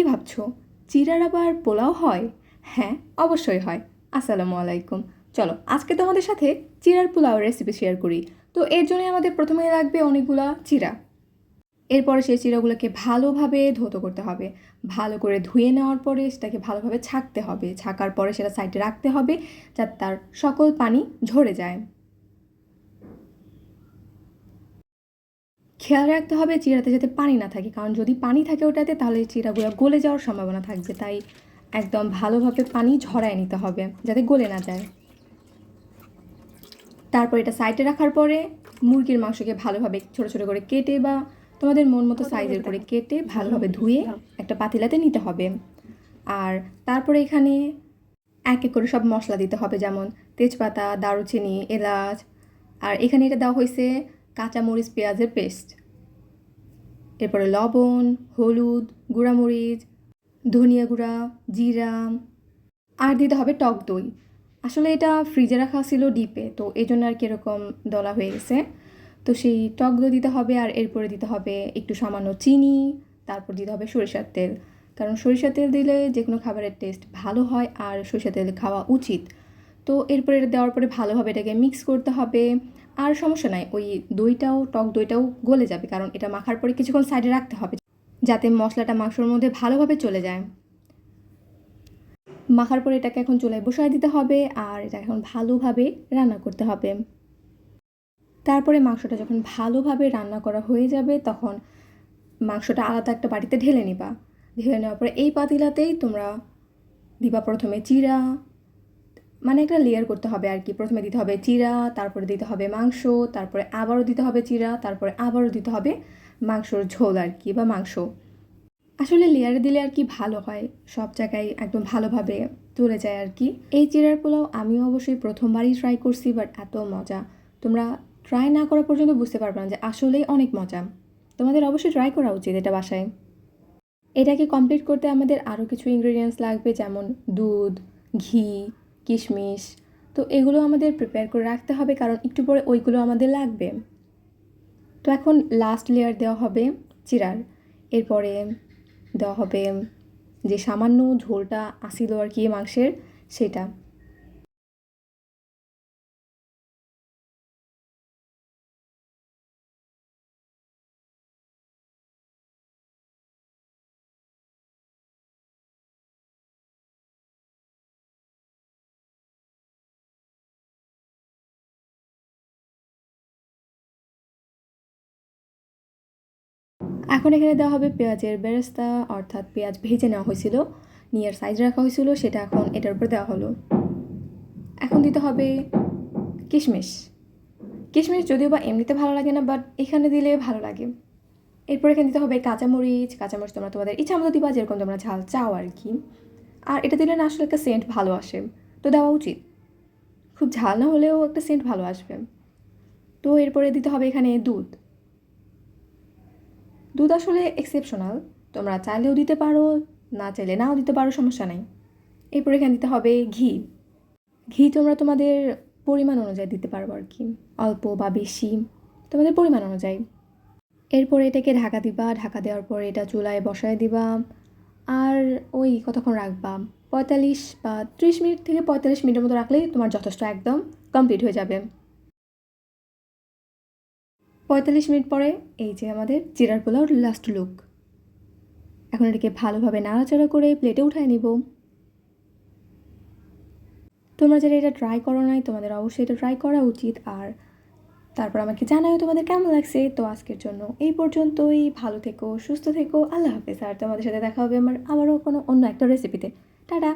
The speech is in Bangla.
কি ভাবছ? চিরার আবার পোলাও হয়? হ্যাঁ অবশ্যই হয়। আসসালামু আলাইকুম। চলো, আজকে তোমাদের সাথে চিরার পোলাও রেসিপি শেয়ার করি। তো এর জন্য আমাদের প্রথমে লাগবে অনেকগুলা চিরা। এরপরে সেই চিরাগুলোকে ভালোভাবে ধৌত করতে হবে। ভালো করে ধুয়ে নেওয়ার পরে সেটাকে ভালোভাবে ছাকতে হবে। ছাকার পরে সেটা সাইডে রাখতে হবে, যাতে তার সকল পানি ঝরে যায়। খেয়াল রাখতে হবে চিরাতে যাতে পানি না থাকে। কারণ যদি পানি থাকে ওটাতে তাহলে চিরাগুলো গলে যাওয়ার সম্ভাবনা থাকবে। তাই একদম ভালোভাবে পানি ঝরায় নিতে হবে যাতে গলে না যায়। তারপর এটা সাইডে রাখার পরে মুরগির মাংসকে ভালোভাবে ছোট ছোট করে কেটে বা তোমাদের মন মতো সাইজের করে কেটে ভালোভাবে ধুয়ে একটা পাতিলাতে নিতে হবে। আর তারপরে এখানে এক এক করে সব মশলা দিতে হবে যেমন তেজপাতা দারুচিনি এলাচ। আর এখানে এটা দেওয়া হয়েছে কাঁচামরিচ পেঁয়াজের পেস্ট। এরপরে লবণ, হলুদ, গুঁড়ামরিচ, ধনিয়া গুঁড়া, জিরা, আর দিতে হবে টক দই। আসলে এটা ফ্রিজে রাখা ছিল ডিপে, তো এই জন্য আর কি এরকম দলা হয়ে গেছে। তো সেই টক দই দিতে হবে আর এরপরে দিতে হবে একটু সামান্য চিনি, তারপর দিতে হবে সরিষার তেল। কারণ সরিষার তেল দিলে যে কোনো খাবারের টেস্ট ভালো হয় আর সরিষার তেল খাওয়া উচিত। তো এরপরে এটা দেওয়ার পরে ভালোভাবে এটাকে মিক্স করতে হবে। আর সমস্যা নাই, ওই দইটাও, টক দইটাও গলে যাবে, কারণ এটা মাখার পরে কিছুক্ষণ সাইডে রাখতে হবে, যাতে মশলাটা মাংসর মধ্যে ভালোভাবে চলে যায়। মাখার পরে এটাকে এখন চুলায় বসায় দিতে হবে, আর এটা এখন ভালোভাবে রান্না করতে হবে। তারপরে মাংসটা যখন ভালোভাবে রান্না করা হয়ে যাবে, তখন মাংসটা আলাদা একটা বাড়িতে ঢেলে নিবা। ঢেলে নেওয়ার পরে এই পাতিলাতেই তোমরা দিবা প্রথমে চিরা মানে একটা লেয়ার করতে হবে আর কি। প্রথমে দিতে হবে চিরা, তারপরে দিতে হবে মাংস, তারপরে আবারও দিতে হবে চিরা, তারপরে আবারও দিতে হবে মাংসর ঝোল আর কি বা মাংস। আসলে লেয়ারে দিলে আর কি ভালো হয়, সব জায়গায় একদম ভালোভাবে তুলে যায় আর কি। এই চিরার পোলাও আমিও অবশ্যই প্রথমবারই ট্রাই করছি বাট এত মজা। তোমরা ট্রাই না করা পর্যন্ত বুঝতে পারবে না যে আসলেই অনেক মজা। তোমাদের অবশ্যই ট্রাই করা উচিত এটা বাসায়। এটাকে কমপ্লিট করতে আমাদের আরও কিছু ইনগ্রেডিয়েন্টস লাগবে, যেমন দুধ, ঘি কিশমিশ। তো এগুলো আমাদের প্রিপেয়ার করে রাখতে হবে, কারণ একটু পরে ওইগুলো আমাদের লাগবে। তো এখন লাস্ট লেয়ার দেওয়া হবে চিরার। এরপরে দেওয়া হবে যে সামান্য ঝোলটা আসিল আর কি মাংসের, সেটা। এখন এখানে দেওয়া হবে পেঁয়াজের বেরেস্তা, অর্থাৎ পেঁয়াজ ভেজে নেওয়া হয়েছিল, নিয়ার সাইজ রাখা হয়েছিল, সেটা এখন এটার উপর দেওয়া হলো। এখন দিতে হবে কিশমিশ। কিশমিশ যদিও বা এমনিতে ভালো লাগে না বাট এখানে দিলে ভালো লাগে। এরপর এখানে দিতে হবে কাঁচামরিচ। কাঁচামরিচ তোমরা তোমাদের ইচ্ছা মতো দিবা, যেরকম তোমরা ঝাল চাও আর কি। আর এটা দিলে না আসলে একটা সেন্ট ভালো আসে। তো দেওয়া উচিত। খুব ঝাল না হলেও একটা সেন্ট ভালো আসবে। তো এরপরে দিতে হবে এখানে দুধ। দুধ আসলে এক্সেপশনাল তোমরা চাইলেও দিতে পারো, না চাইলে নাও দিতে পারো, সমস্যা নেই। এরপর এখানে দিতে হবে ঘি। ঘি তোমরা তোমাদের পরিমাণ অনুযায়ী দিতে পারব আর কি। অল্প বা বেশি তোমাদের পরিমাণ অনুযায়ী। এরপরে এটাকে ঢাকা দিবা, ঢাকা দেওয়ার পর এটা চুলায় বসায় দিবা। আর ওই কতক্ষণ রাখবা? পঁয়তাল্লিশ বা ত্রিশ মিনিট থেকে পঁয়তাল্লিশ মিনিটের মতো রাখলেই তোমার যথেষ্ট একদম কমপ্লিট হয়ে যাবে। পঁয়তাল্লিশ মিনিট পরে এই যে আমাদের চিরার পোলাওর লাস্ট লুক এখন এটাকে ভালোভাবে নাড়াচাড়া করে প্লেটে উঠায় নিব। তোমরা যারা এটা ট্রাই করো নাই, তোমাদের অবশ্যই এটা ট্রাই করা উচিত। আর তারপর আমাকে জানাও তোমাদের কেমন লাগছে। তো আজকের জন্য এই পর্যন্তই। ভালো থেকো, সুস্থ থেকো। আল্লাহ হাফেজ। আর তোমাদের সাথে দেখা হবে আমার আবারও কোনো অন্য একটা রেসিপিতে টাটা!